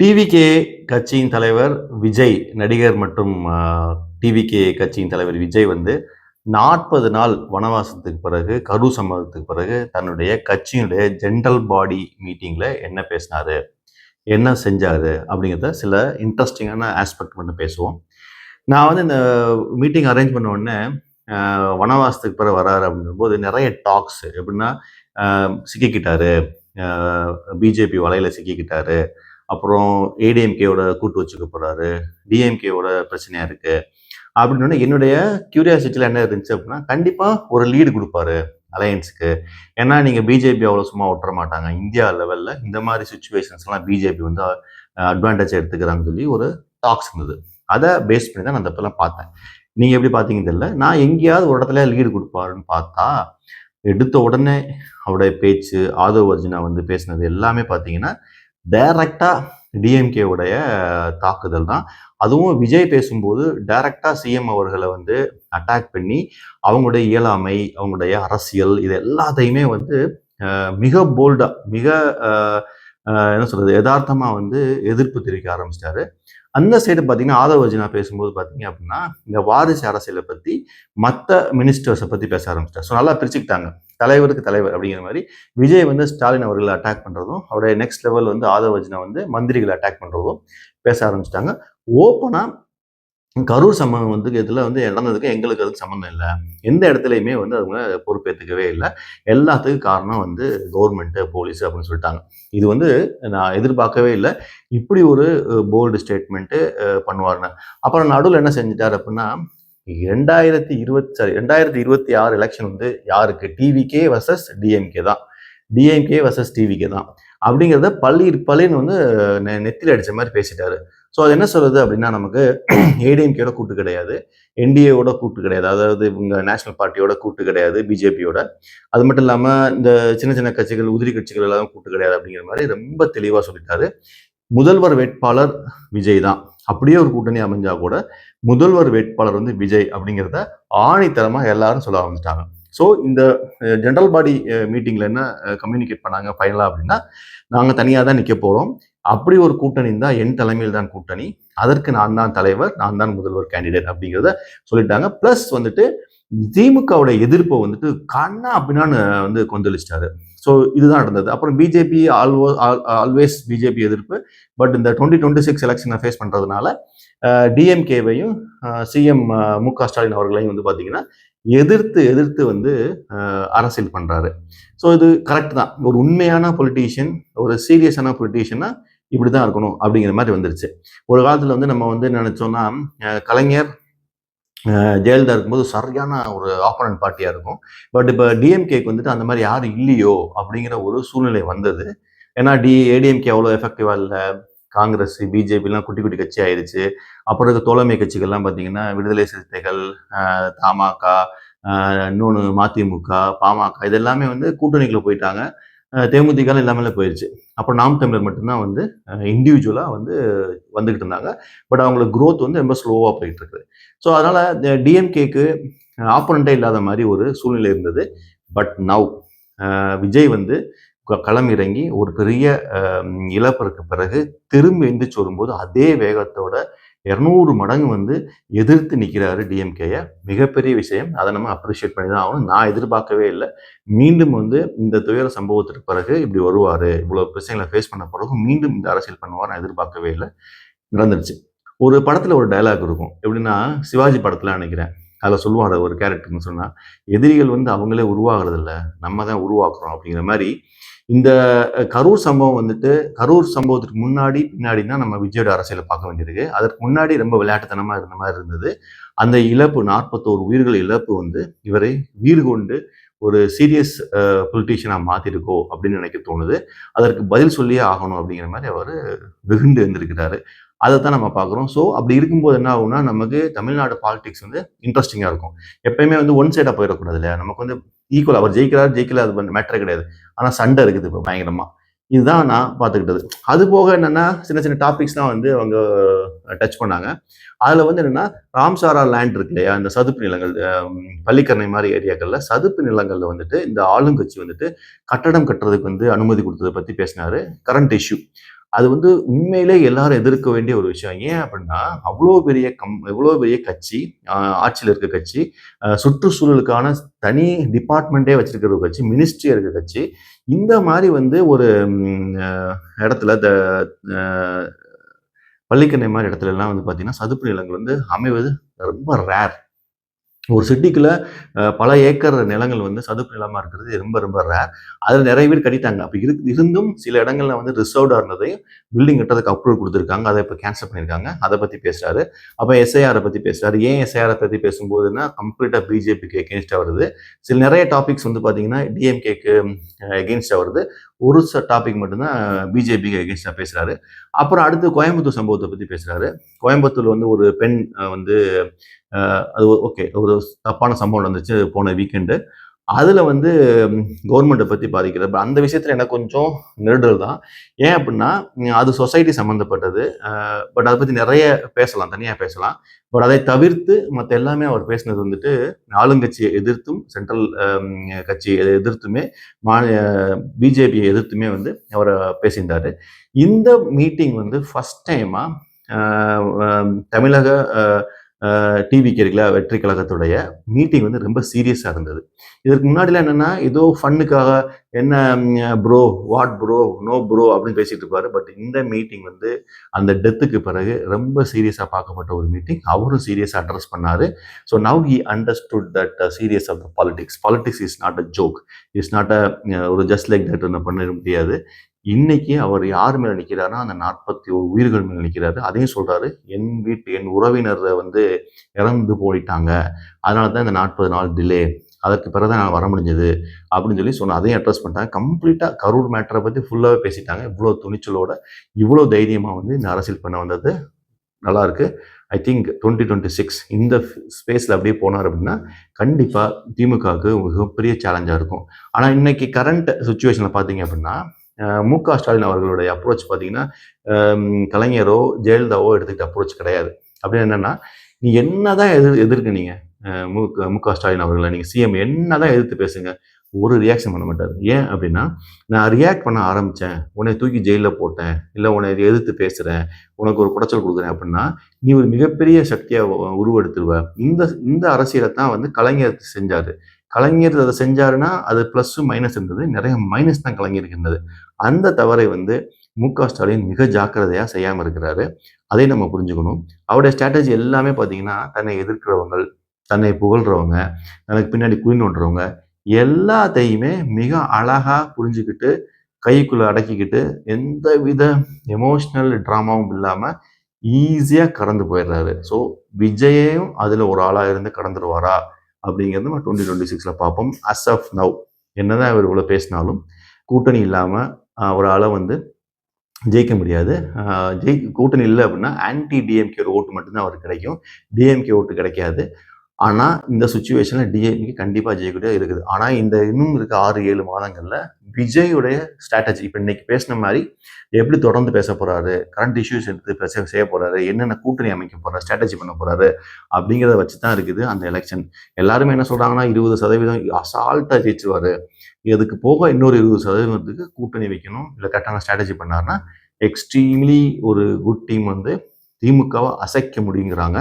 TVK கட்சியின் தலைவர் விஜய் நடிகர் மற்றும் டிவிகே கட்சியின் தலைவர் விஜய் வந்து நாற்பது நாள் வனவாசத்துக்கு பிறகு கரு சம்பவத்துக்கு பிறகு தன்னுடைய கட்சியினுடைய ஜென்ரல் பாடி மீட்டிங்கில் என்ன பேசினாரு என்ன செஞ்சார் அப்படிங்கிறத சில இன்ட்ரெஸ்டிங்கான ஆஸ்பெக்ட் மட்டும் பேசுவோம். நான் வந்து இந்த மீட்டிங் அரேஞ்ச் பண்ண உடனே வனவாசத்துக்கு பிறகு வராரு அப்படிங்கும்போது நிறைய டாக்ஸ் எப்படின்னா சிக்கிக்கிட்டாரு. பிஜேபி வலையில் சிக்கிக்கிட்டாரு. அப்புறம் ஏடிஎம்கேவோட கூட்டு வச்சுக்க போகிறாரு டிஎம்கேவோட பிரச்சனையாக இருக்குது அப்படின்னு என்னுடைய கியூரியாசிட்டியில் என்ன இருந்துச்சு அப்படின்னா கண்டிப்பாக ஒரு லீடு கொடுப்பாரு அலையன்ஸுக்கு ஏன்னா நீங்கள் பிஜேபி அவ்வளோ சும்மா விட்டுற மாட்டாங்க. இந்தியா லெவலில் இந்த மாதிரி சுச்சுவேஷன்ஸ்லாம் பிஜேபி வந்து அட்வான்டேஜ் எடுத்துக்கிறாங்கன்னு சொல்லி ஒரு டாக்ஸ் இருந்தது. அதை பேஸ் பண்ணி தான் நான் அந்த இடத்துல பார்த்தேன். நீங்கள் எப்படி பார்த்தீங்கன்னு தெரியல. நான் எங்கேயாவது ஒரு இடத்துல லீடு கொடுப்பாருன்னு பார்த்தா எடுத்த உடனே அவருடைய பேச்சு ஆதவ் அர்ஜுனா வந்து பேசினது எல்லாமே பார்த்தீங்கன்னா டைரக்டா டிஎம்கே உடைய தாக்குதல் தான். அதுவும் விஜய் பேசும்போது டைரக்டா சிஎம் அவர்களை வந்து அட்டாக் பண்ணி அவங்களுடைய இயலாமை அவங்களுடைய அரசியல் இது எல்லாத்தையுமே வந்து மிக போல்டா மிக என்ன சொல்றது யதார்த்தமா வந்து எதிர்ப்பு தெரிவிக்க ஆரம்பிச்சிட்டாரு. அந்த சைடு பார்த்தீங்கன்னா ஆதவர்ஜினா பேசும்போது பார்த்தீங்க அப்படின்னா இந்த வாரிசு அரசியலை பற்றி மற்ற மினிஸ்டர்ஸை பற்றி பேச ஆரம்பிச்சிட்டார். ஸோ நல்லா பிரிச்சுக்கிட்டாங்க. தலைவருக்கு தலைவர் அப்படிங்கிற மாதிரி விஜய் வந்து ஸ்டாலின் அவர்களை அட்டாக் பண்ணுறதும் அவருடைய நெக்ஸ்ட் லெவல் வந்து ஆதவ வந்து மந்திரிகளை அட்டாக் பண்ணுறதும் பேச ஆரம்பிச்சிட்டாங்க. ஓப்பனாக கரூர் சம்பவம் வந்து இதில் வந்து நடந்ததுக்கு எங்களுக்கு அதுக்கு சம்மந்தம் இல்லை. எந்த இடத்துலையுமே வந்து அவங்க பொறுப்பேற்றுக்கவே இல்லை. எல்லாத்துக்கும் காரணம் வந்து கவர்மெண்ட்டு போலீஸ் அப்படின்னு சொல்லிட்டாங்க. இது வந்து நான் எதிர்பார்க்கவே இல்லை. இப்படி ஒரு போல்டு ஸ்டேட்மெண்ட்டு பண்ணுவாருன்னு அப்புறம் நடுவில் என்ன செஞ்சிட்டார் அப்படின்னா ரெண்டாயிரத்தி இருபத்தி சாரி ரெண்டாயிரத்தி இருபத்தி ஆறு எலெக்ஷன் வந்து யாருக்கு? டிவிகே வர்சஸ் டிஎம்கே தான். டிஎம்கே வர்சஸ் டிவிகே தான். அப்படிங்கிறத பள்ளி பள்ளின்னு வந்து நெ- நெத்தில அடிச்ச மாதிரி பேசிட்டாரு. ஸோ அது என்ன சொல்றது அப்படின்னா நமக்கு ஏடிஎம்கேயோட கூட்டு கிடையாது. என்டிஏவோட கூட்டு கிடையாது. அதாவது இவங்க நேஷனல் பார்ட்டியோட கூட்டு கிடையாது பிஜேபியோட அது மட்டும் இல்லாமல் இந்த சின்ன சின்ன கட்சிகள் உதிரி கட்சிகள் எல்லாம் கூட்டு கிடையாது அப்படிங்கிற மாதிரி ரொம்ப தெளிவாக சொல்லிட்டாரு. முதல்வர் வேட்பாளர் விஜய் தான். அப்படியே ஒரு கூட்டணி அமைஞ்சா கூட முதல்வர் வேட்பாளர் வந்து விஜய் அப்படிங்கிறத ஆணித்தரமாக எல்லாரும் சொல்ல ஆரம்பிச்சிட்டாங்க. ஸோ இந்த ஜென்ரல் பாடி மீட்டிங்கில் என்ன கம்யூனிகேட் பண்ணாங்க ஃபைனலாக அப்படின்னா நாங்கள் தனியாக தான் நிற்க போகிறோம் அப்படி ஒரு கூட்டணி தான் என் தலைமையில் தான் கூட்டணி. அதற்கு நான் தான் தலைவர் நான் தான் முதல்வர் கேண்டிடேட் அப்படிங்கிறத சொல்லிட்டாங்க. ப்ளஸ் வந்துட்டு திமுகவோட எதிர்ப்பை வந்துட்டு கண்ணா அப்படின்னு வந்து கொந்தளிச்சிட்டாரு. ஸோ இதுதான் நடந்தது. அப்புறம் பிஜேபி ஆல்வோ ஆல்வேஸ் பிஜேபி எதிர்ப்பு. பட் இந்த டுவெண்ட்டி டுவெண்ட்டி சிக்ஸ் எலெக்ஷனை ஃபேஸ் பண்ணுறதுனால டிஎம்கேவையும் சிஎம் மு க ஸ்டாலின் அவர்களையும் வந்து பார்த்தீங்கன்னா எதிர்த்து எதிர்த்து வந்து அரசியல் பண்ணுறாரு ஸோ இது கரெக்ட் தான். ஒரு உண்மையான பொலிட்டீஷியன் ஒரு சீரியஸான பொலிட்டீஷியனா இப்படி தான் இருக்கணும் அப்படிங்கிற மாதிரி வந்துருச்சு. ஒரு காலத்தில் வந்து நம்ம வந்து நினச்சோன்னா கலைஞர் ஜெயலலிதா இருக்கும்போது சரியான ஒரு ஆப்போனன்ட் பார்ட்டியாக இருக்கும். பட் இப்போ டிஎம்கேக்கு வந்துட்டு அந்த மாதிரி யாரும் இல்லையோ அப்படிங்கிற ஒரு சூழ்நிலை வந்தது. ஏன்னா டி ஏடிஎம்கே அவ்வளோ எஃபெக்டிவாக இல்லை. காங்கிரஸ் பிஜேபிலாம் குட்டி குட்டி கட்சி ஆயிடுச்சு அப்புறம் இருக்க தோழமை கட்சிகள்லாம் பார்த்தீங்கன்னா விடுதலை சிறுத்தைகள் அஹ், தமாக இன்னொன்று மதிமுக பாமக இதெல்லாமே வந்து கூட்டணிக்குள்ளே போயிட்டாங்க. அஹ், தேமுதிக எல்லாமே போயிடுச்சு அப்புறம் நாம் தமிழர் மட்டும்தான் வந்து இண்டிவிஜுவலாக வந்து வந்துக்கிட்டு இருந்தாங்க. பட் அவங்களுக்கு க்ரோத் வந்து ரொம்ப ஸ்லோவாக போயிட்டு இருக்குது. ஸோ இந்த டிஎம்கேக்கு ஆப்போனண்டே இல்லாத மாதிரி ஒரு சூழ்நிலை இருந்தது. பட் நவ் விஜய் வந்து க- களம் இறங்கி ஒரு பெரிய இழப்பிற்கு பிறகு திரும்பி எந்திரிச்சு வரும்போது அதே வேகத்தோட இரநூறு மடங்கு வந்து எதிர்த்து நிற்கிறாரு டிஎம்கேயை மிகப்பெரிய விஷயம். அதை நம்ம அப்ரிஷியேட் பண்ணி தான் ஆகணும். நான் எதிர்பார்க்கவே இல்லை. மீண்டும் வந்து இந்த துயர சம்பவத்திற்கு பிறகு இப்படி வருவார் இவ்வளோ பிரச்சனைகளை ஃபேஸ் பண்ண பிறகு மீண்டும் இந்த அரசியல் பண்ணுவார் நான் எதிர்பார்க்கவே இல்லை. நடந்துருச்சு. ஒரு படத்தில் ஒரு டயலாக் இருக்கும். எப்படின்னா சிவாஜி படத்தில் நினைக்கிறேன். அதில் சொல்லுவார் ஒரு கேரக்டர்னு சொன்னால் எதிரிகள் வந்து அவங்களே உருவாகிறது நம்ம தான் உருவாக்குறோம் அப்படிங்கிற மாதிரி இந்த கரூர் சம்பவம் வந்துட்டு கரூர் சம்பவத்துக்கு முன்னாடி பின்னாடி தான் நம்ம விஜயோட அரசியலை பார்க்க வேண்டியிருக்கு. அதற்கு முன்னாடி ரொம்ப விளையாட்டுத்தனமாக இருந்த மாதிரி இருந்தது. அந்த இழப்பு நாற்பத்தோரு உயிர்கள் இழப்பு வந்து இவரை வீறு கொண்டு ஒரு சீரியஸ் பொலிட்டீஷியனாக மாற்றிருக்கோ அப்படின்னு நினைக்க தோணுது. அதற்கு பதில் சொல்லியே ஆகணும் அப்படிங்கிற மாதிரி அவர் வெகுண்டு இருந்திருக்கிறாரு அதை தான் நம்ம பார்க்குறோம். ஸோ அப்படி இருக்கும்போது என்ன ஆகும்னா நமக்கு தமிழ்நாடு பாலிடிக்ஸ் வந்து இன்ட்ரெஸ்டிங்காக இருக்கும். எப்பயுமே வந்து ஒன் சைடாக போயிடக்கூடாது இல்லையா? நமக்கு வந்து ஈக்குவல் அவர் ஜெயிக்கிறார் ஜெயிக்கல அது மேட்டரே கிடையாது. ஆனால் சண்டை இருக்குது இப்போ பயங்கரமாக இதுதான் நான் பார்த்துக்கிட்டது. அது போக என்னென்னா சின்ன சின்ன டாபிக்ஸ்லாம் வந்து அவங்க டச் பண்ணாங்க. அதில் வந்து என்னென்னா ராம்சாரா லேண்ட் இருக்கு இல்லையா? இந்த சதுப்பு நிலங்கள் பள்ளிக்கரணை மாதிரி ஏரியாக்களில் சதுப்பு நிலங்களில் வந்துட்டு இந்த ஆளுங்கட்சி வந்துட்டு கட்டடம் கட்டுறதுக்கு வந்து அனுமதி கொடுத்ததை பற்றி பேசினார். கரண்ட் இஷ்யூ அது வந்து உண்மையிலே எல்லாரும் எதிர்க்க வேண்டிய ஒரு விஷயம். ஏன் அப்படின்னா அவ்வளோ பெரிய கம் எவ்வளோ பெரிய கட்சி ஆட்சியில் இருக்க கட்சி சுற்றுச்சூழலுக்கான தனி டிபார்ட்மெண்ட்டே வச்சிருக்கிற ஒரு கட்சி மினிஸ்ட்ரியாக இருக்க கட்சி இந்த மாதிரி வந்து ஒரு இடத்துல த பள்ளிக்கண்ணை மாதிரி இடத்துலலாம் வந்து பார்த்தீங்கன்னா சதுப்பு நிலங்கள் வந்து அமைவது ரொம்ப ரேர் ஒரு சிட்டிக்குள்ளே பல ஏக்கர் நிலங்கள் வந்து சதுப்பு நிலமாக இருக்கிறது. ரொம்ப ரொம்ப ரேர் அதில் நிறைய பேர் கட்டிட்டாங்க அப்போ இரு இருந்தும் சில இடங்களில் வந்து ரிசர்வ்டாக இருந்ததையும் பில்டிங் கட்டுறதுக்கு அப்ரூவல் கொடுத்துருக்காங்க. அதை இப்போ கேன்சல் பண்ணியிருக்காங்க. அதை பற்றி பேசுகிறாரு அப்போ எஸ்ஐஆரை பற்றி பேசுகிறாரு ஏன் எஸ்ஐஆரை பற்றி பேசும்போதுன்னா கம்ப்ளீட்டாக பிஜேபிக்கு எகேன்ஸ்டாக வருது. சில நிறைய டாபிக்ஸ் வந்து பார்த்தீங்கன்னா டிஎம்கேக்கு எகேன்ஸ்டாக வருது. ஒரு டாபிக் மட்டும்தான் பிஜேபிக்கு எகேன்ஸ்டாக பேசுகிறாரு அப்புறம் அடுத்து கோயம்புத்தூர் சம்பவத்தை பற்றி பேசுகிறாரு கோயம்புத்தூர் வந்து ஒரு பெண் வந்து அது ஓகே ஒரு தப்பான சம்பவம் நடந்துச்சு போன வீக்கெண்டு அதில் வந்து கவர்மெண்ட்டை பற்றி பாதிக்கிறது அந்த விஷயத்தில் எனக்கு கொஞ்சம் நெருடல் தான். ஏன் அப்படின்னா அது சொசைட்டி சம்மந்தப்பட்டது பட் அதை பற்றி நிறைய பேசலாம் தனியாக பேசலாம். பட் அதை தவிர்த்து மற்ற எல்லாமே அவர் பேசினது வந்துட்டு ஆளுங்கட்சியை எதிர்த்தும் சென்ட்ரல் கட்சியை எதிர்த்துமே மாநில பிஜேபியை எதிர்த்துமே வந்து அவர் பேசியிருந்தார். இந்த மீட்டிங் வந்து ஃபஸ்ட் டைமாக தமிழக டிவி இருக்குல்ல வெற்றி கழகத்துடைய மீட்டிங் வந்து ரொம்ப சீரியஸாக இருந்தது. இதற்கு முன்னாடிலாம் என்னென்னா ஏதோ ஃபன்னுக்காக என்ன bro what bro no bro அப்படின்னு பேசிட்டு இருப்பாரு. பட் இந்த மீட்டிங் வந்து அந்த டெத்துக்கு பிறகு ரொம்ப சீரியஸாக பார்க்கப்பட்ட ஒரு மீட்டிங் அவரும் சீரியஸாக அட்ரஸ் பண்ணார். So now he understood that serious of the politics politics is not a joke is not a ஒரு ஜஸ்ட் லைக் தட் ஒன்று பண்ண முடியாது. இன்னைக்கு அவர் யார் மேல நிற்கிறாருன்னா அந்த நாற்பத்தி ஒரு உயிர்கள் மேல நிற்கிறாரு அதையும் சொல்றாரு என் வீட்டு என் உறவினர் வந்து இறந்து போயிட்டாங்க. அதனால தான் இந்த நாற்பது நாள் டிலே அதற்கு பிறகு தான் நான் வர முடிஞ்சது. அப்படின்னு சொல்லி சொன்ன அதையும் அட்ரஸ் பண்ணிட்டாங்க. கம்ப்ளீட்டாக கரூர் மேட்டரை பற்றி ஃபுல்லாகவே பேசிட்டாங்க. இவ்வளோ துணிச்சலோட இவ்வளோ தைரியமாக வந்து இந்த அரசியல் பண்ண வந்தது. நல்லா இருக்கு. I think twenty twenty six இந்த ஸ்பேஸில் அப்படியே போனார் அப்படின்னா கண்டிப்பாக திமுகவுக்கு மிகப்பெரிய சேலஞ்சாக இருக்கும். ஆனால் இன்னைக்கு கரண்ட் சுச்சுவேஷனில் பார்த்தீங்க அப்படின்னா மு க. ஸ்டாலின் அவர்களுடைய அப்ரோச் பார்த்தீங்கன்னா கலைஞரோ ஜெயலலிதாவோ எடுத்துக்கிட்ட அப்ரோச் கிடையாது. அப்படின்னு என்னென்னா நீ என்ன தான் எதிர் எதிர்க்கு நீங்கள் மு மு க. ஸ்டாலின் அவர்களை நீங்கள் சிஎம் என்ன தான் எதிர்த்து பேசுங்க ஒரு ரியாக்ஷன் பண்ண மாட்டார். ஏன் அப்படின்னா நான் ரியாக்ட் பண்ண ஆரம்பித்தேன் உன்னை தூக்கி ஜெயிலில் போட்டேன் இல்லை உன்னை எதிர்த்து பேசுகிறேன் உனக்கு ஒரு குடைச்சல் கொடுக்குறேன் அப்படின்னா நீ ஒரு மிகப்பெரிய சக்தியாக உருவெடுத்துருவ. இந்த இந்த அரசியலை தான் வந்து கலைஞர் செஞ்சார். கலைஞர் அதை செஞ்சாருன்னா அது ப்ளஸ்ஸும் மைனஸ் இருந்தது. நிறைய மைனஸ் தான் கலைஞருக்கு இருந்தது அந்த தவறை வந்து மு க ஸ்டாலின் மிக ஜாக்கிரதையாக செய்யாமல் இருக்கிறாரு. அதை நம்ம புரிஞ்சுக்கணும். அவருடைய ஸ்ட்ராட்டஜி எல்லாமே பார்த்தீங்கன்னா தன்னை எதிர்க்கிறவங்க தன்னை புகழ்கிறவங்க தனக்கு பின்னாடி குழி நோண்டுறவங்க எல்லாத்தையுமே மிக அழகாக புரிஞ்சுக்கிட்டு கைக்குள்ளே அடக்கிக்கிட்டு எந்த வித எமோஷ்னல் ட்ராமாவும் இல்லாமல் ஈஸியாக கடந்து போயிடுறாரு. ஸோ விஜயையும் அதில் ஒரு ஆளாக இருந்து கடந்துருவாரா? அப்படிங்கிறது நம்ம டுவெண்ட்டி டுவெண்ட்டி சிக்ஸில் பார்ப்போம். அஸ் ஆஃப் நவ் என்னதான் இவர் இவ்வளோ பேசினாலும் கூட்டணி இல்லாமல் ஒரு ஆளை வந்து ஜெயிக்க முடியாது. ஜெயி கூட்டணி இல்லை அப்படின்னா ஆன்டி டிஎம்கே ஓட்டு மட்டும்தான் அவருக்கு கிடைக்கும். டிஎம்கே ஓட்டு கிடைக்காது. ஆனால் இந்த சுச்சுவேஷனில் டிஎம்கே கண்டிப்பாக ஜெயக்கூடிய இருக்குது. ஆனால் இந்த இன்னும் இருக்க ஆறு ஏழு மாதங்களில் விஜயுடைய ஸ்ட்ராட்டஜி இப்போ இன்னைக்கு பேசின மாதிரி எப்படி தொடர்ந்து பேச போகிறாரு கரண்ட் இஷ்யூஸ் எடுத்து பேச செய்ய போகிறாரு என்னென்ன கூட்டணி அமைக்க போகிறாரு ஸ்ட்ராட்டஜி பண்ண போகிறாரு அப்படிங்கிறத வச்சு தான் இருக்குது அந்த எலெக்ஷன் எல்லாருமே என்ன சொல்கிறாங்கன்னா இருபது சதவீதம் அசால்ட்டாக ஜெயிச்சுவார் இதுக்கு போக இன்னொரு இருபது சதவீதத்துக்கு கூட்டணி வைக்கணும். இல்லை கரெக்டான ஸ்ட்ராட்டஜி பண்ணார்னா எக்ஸ்ட்ரீம்லி ஒரு குட் டீம் வந்து திமுகவை அசைக்க முடியுங்கிறாங்க.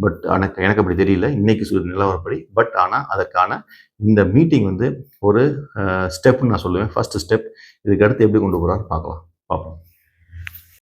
பட் எனக்கு எனக்கு அப்படி தெரியல. இன்னைக்கு நிலவரப்படி. பட் ஆனால் அதற்கான இந்த மீட்டிங் வந்து ஒரு ஸ்டெப்னு நான் சொல்லுவேன். ஃபர்ஸ்ட் ஸ்டெப் இதுக்கு அடுத்து எப்படி கொண்டு போகிறான்னு பார்க்கலாம். பார்ப்போம்.